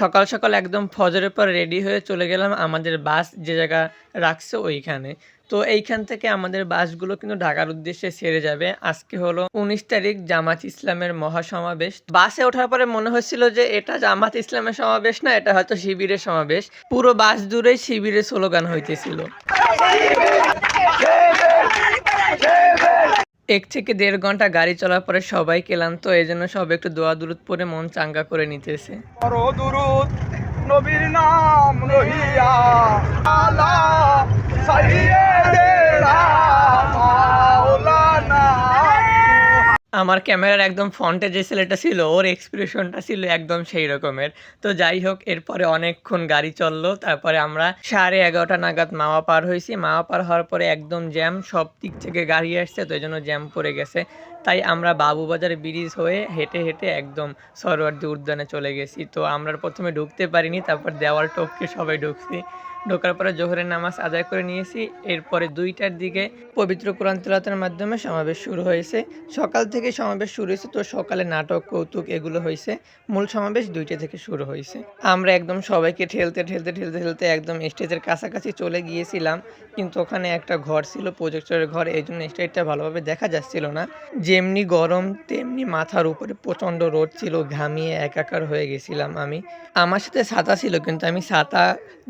সকাল সকাল একদম ফজরের পর রেডি হয়ে চলে গেলাম আমাদের বাস যে জায়গা রাখছে ওইখানে। তো এইখান থেকে আমাদের বাসগুলো কিন্তু ঢাকার উদ্দেশ্যে ছেড়ে যাবে। আজকে হলো উনিশ তারিখ, জামাত ইসলামের মহাসমাবেশ। বাসে ওঠার পরে মনে হচ্ছিল যে এটা জামাত ইসলামের সমাবেশ না, এটা হয়তো শিবিরের সমাবেশ। পুরো বাস জুড়েই শিবিরের স্লোগান হইতেছিল। এক থেকে দেড় ঘণ্টা গাড়ি চলার পরে সবাই ক্লান্ত, এই জন্য সব একটু দোয়া দূরত পরে মন চাঙ্গা করে নিতেছে। নবীর নাম আমার ক্যামেরার একদম ফ্রন্টে যে ছেলেটা ছিল, ওর এক্সপ্রেশনটা ছিল একদম সেই রকমের। তো যাই হোক, এরপরে অনেকক্ষণ গাড়ি চলল, তারপরে আমরা সাড়ে এগারোটা নাগাদ মাওয়া পার হয়েছি। মাওয়া পার হওয়ার পরে একদম জ্যাম সব দিক থেকে গাড়ি আসছে, তো এই জন্য জ্যাম পড়ে গেছে। তাই আমরা বাবুবাজার ব্রিজ হয়ে হেঁটে হেঁটে একদম সরোয়ার্দী উদ্যানে চলে গেছি। তো আমরা প্রথমে ঢুকতে পারিনি, তারপর দেওয়াল টপকে সবাই ঢুকছি। ঢোকার পরে জোহরের নামাজ আদায় করে নিয়েছি। এরপরে দুইটার দিকে পবিত্র কোরআন তেলাতের মাধ্যমে সমাবেশ শুরু হয়েছে। সকাল থেকে সমাবেশ শুরু হয়েছে, তো সকালে নাটক, কৌতুক এগুলো হয়েছে। মূল সমাবেশ দুইটা থেকে শুরু হয়েছে। আমরা একদম সবাইকে ঠেলতে ঠেলতে ঠেলতে ঠেলতে একদম স্টেজের কাছাকাছি চলে গিয়েছিলাম। কিন্তু ওখানে একটা ঘর ছিল প্রজেক্টরের ঘর, এই জন্য স্টেজটা ভালোভাবে দেখা যাচ্ছিল না। যেমনি গরম, তেমনি মাথার উপরে প্রচণ্ড রোদ ছিল, ঘামিয়ে একাকার হয়ে গেছিলাম আমি। আমার সাথে ছাতা ছিল, কিন্তু আমি ছাতা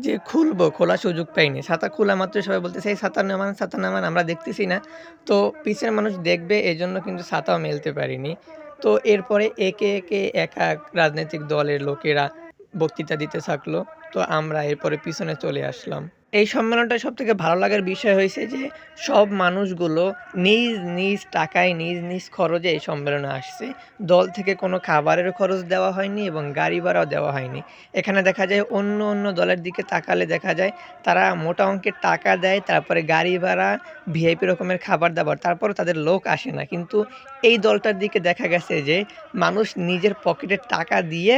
যে খুলবো, খোলার সুযোগ পাইনি। ছাতা খোলা মাত্র সবাই বলতেছে, এই ছাতা নামান ছাতা নামান, আমরা দেখতেছি না। তো পিছের মানুষ দেখবে এই জন্য কিন্তু ছাতাও মেলতে পারিনি। তো এরপরে একে একে এক এক রাজনৈতিক দলের লোকেরা বক্তৃতা দিতে থাকল। তো আমরা এরপরে পিছনে চলে আসলাম। এই সম্মেলনটা সব থেকে ভালো লাগার বিষয় হয়েছে যে, সব মানুষগুলো নিজ নিজ টাকায়, নিজ নিজ খরচে এই সম্মেলনে আসছে। দল থেকে কোনো খাবারের খরচ দেওয়া হয়নি এবং গাড়ি ভাড়াও দেওয়া হয়নি। এখানে দেখা যায় অন্য অন্য দলের দিকে তাকালে দেখা যায় তারা মোটা অঙ্কের টাকা দেয়, তারপরে গাড়ি ভাড়া, ভিআইপি রকমের খাবার দাবার তারপর তাদের লোক আসে না। কিন্তু এই দলটার দিকে দেখা গেছে যে, মানুষ নিজের পকেটের টাকা দিয়ে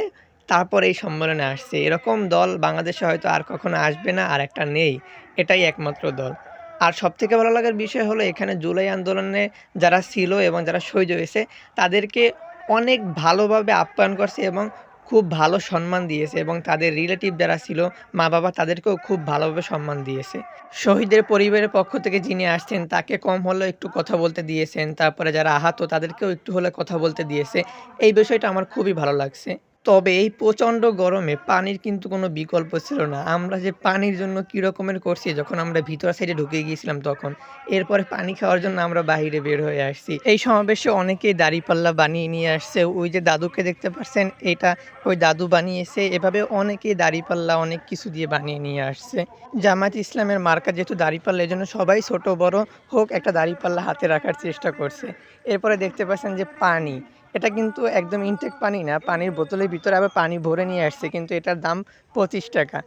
তারপর এই সম্মেলনে আসছে। এরকম দল বাংলাদেশে হয়তো আর কখনো আসবে না, আর একটা নেই। এটাই একমাত্র দল। আর সবথেকে ভালো লাগার বিষয় হলো, এখানে জুলাই আন্দোলনে যারা ছিল এবং যারা শহীদ হয়েছে, তাদেরকে অনেক ভালোভাবে আপ্যায়ন করছে এবং খুব ভালো সম্মান দিয়েছে এবং তাদের রিলেটিভ যারা ছিল মা বাবা তাদেরকেও খুব ভালোভাবে সম্মান দিয়েছে। শহীদের পরিবারের পক্ষ থেকে যিনি আসছেন, তাকে কম হলেও একটু কথা বলতে দিয়েছেন। তারপরে যারা আহত, তাদেরকেও একটু হলে কথা বলতে দিয়েছে। এই বিষয়টা আমার খুবই ভালো লাগছে। তবে এই প্রচণ্ড গরমে পানির কিন্তু কোনো বিকল্প ছিল না। আমরা যে পানির জন্য কী রকমের করছি, যখন আমরা ভিতর সাইডে ঢুকে গিয়েছিলাম তখন, এরপরে পানি খাওয়ার জন্য আমরা বাইরে বের হয়ে আসছি। এই সমাবেশে অনেকেই দাড়িপাল্লা বানিয়ে নিয়ে আসছে। ওই যে দাদুকে দেখতে পাচ্ছেন এটা ওই দাদু বানিয়েছে। এভাবে অনেকেই দাড়িপাল্লা অনেক কিছু দিয়ে বানিয়ে নিয়ে আসছে। জামাত ইসলামের মার্কা যেহেতু দাড়িপাল্লা এই জন্য সবাই ছোট, বড় হোক, একটা দাড়িপাল্লা হাতে রাখার চেষ্টা করছে। এরপরে দেখতে পাচ্ছেন যে পানি এটা কিন্তু একদম ইনটেক পানি না, পানির বোতলের ভিতরে আবার পানি ভরে নিয়ে আসছে, কিন্তু এটার দাম পঁচিশ টাকা।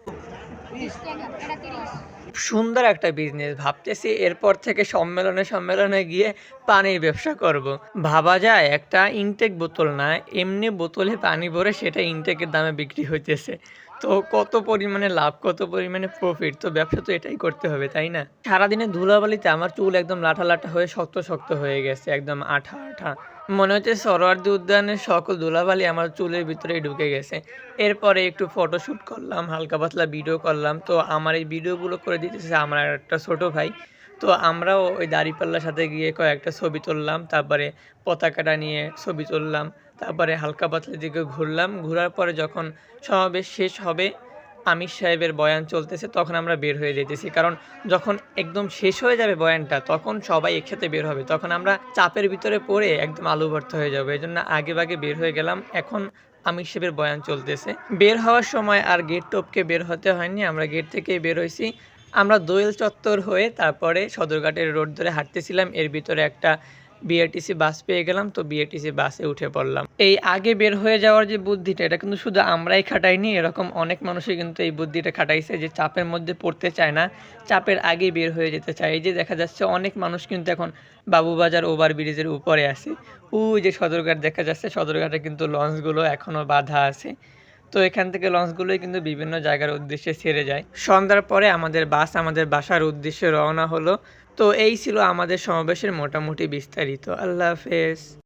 সুন্দর একটা বিজনেস ভাবতেছি এরপর থেকে সম্মেলনে সম্মেলনে গিয়ে পানির ব্যবসা করব। ভাবা যায়, একটা ইনটেক বোতল না, এমনি বোতলে পানি ভরে সেটা ইনটেকের দামে বিক্রি হইতেছে। তো কত পরিমাণে লাভ, কত পরিমাণে প্রফিট তো ব্যবসা তো এটাই করতে হবে, তাই না? সারাদিনে ধুলাবালিতে আমার চুল একদম লাঠা লাঠা হয়ে শক্ত শক্ত হয়ে গেছে, একদম আঠা আঠা। মনে হচ্ছে সরোয়ার্দী উদ্যানের সকল ধুলাবালি আমার চুলের ভিতরেই ঢুকে গেছে। এরপরে একটু ফটোশ্যুট করলাম, হালকা পাতলা ভিডিও করলাম। তো আমার এই ভিডিওগুলো করে দিতেছে আমার একটা ছোট ভাই। তো আমরাও ওই দাড়িপাল্লার সাথে গিয়ে কয়েকটা ছবি তুললাম, তারপরে পতাকাটা নিয়ে ছবি তুললাম, তারপরে হালকা পাতলা দিকে ঘুরলাম। ঘোরার পরে যখন সমাবেশ শেষ হবে আমির সাহেবের বয়ান চলতেছে, তখন আমরা বের হয়ে যেতেছি। কারণ যখন একদম শেষ হয়ে যাবে বয়ানটা, তখন সবাই একসাথে বের হবে। তখন আমরা চাপের ভিতরে পড়ে একদম আলু ভর্তা হয়ে যাব। এই জন্য আগে ভাগে বের হয়ে গেলাম। এখন আমির সাহেবের বয়ান চলতেছে। বের হওয়ার সময় আর গেট টপকে বের হতে হয়নি। আমরা গেট থেকেই বের হয়েছি। আমরা দোয়েল চত্বর হয়ে তারপরে সদরঘাটের রোড ধরে হাঁটতেছিলাম। এর ভিতরে একটা বিআরটিসি বাস পেয়ে গেলাম, তো বিআরটিসি বাসে উঠে পড়লাম। এই আগে বের হয়ে যাওয়ার যে বুদ্ধিটা, এটা কিন্তু শুধু আমরাই খাটাইনি, এরকম অনেক মানুষই কিন্তু এই বুদ্ধিটা খাটাইছে যে চাপের মধ্যে পড়তে চায় না, চাপের আগে বের হয়ে যেতে চায়। এই যে দেখা যাচ্ছে অনেক মানুষ কিন্তু এখন বাবুবাজার ওভার ব্রিজের উপরে আছে। ওই যে সদরঘাট দেখা যাচ্ছে, সদরঘাটে কিন্তু লঞ্চগুলো এখনও বাধা আছে। তো এখান থেকে লঞ্চগুলোই কিন্তু বিভিন্ন জায়গার উদ্দেশ্যে ছেড়ে যায়। সন্ধ্যার পরে আমাদের বাস আমাদের বাসার উদ্দেশ্যে রওনা হলো। তো এই ছিল আমাদের সমাবেশের মোটামুটি বিস্তারিত। আল্লাহ হাফেজ।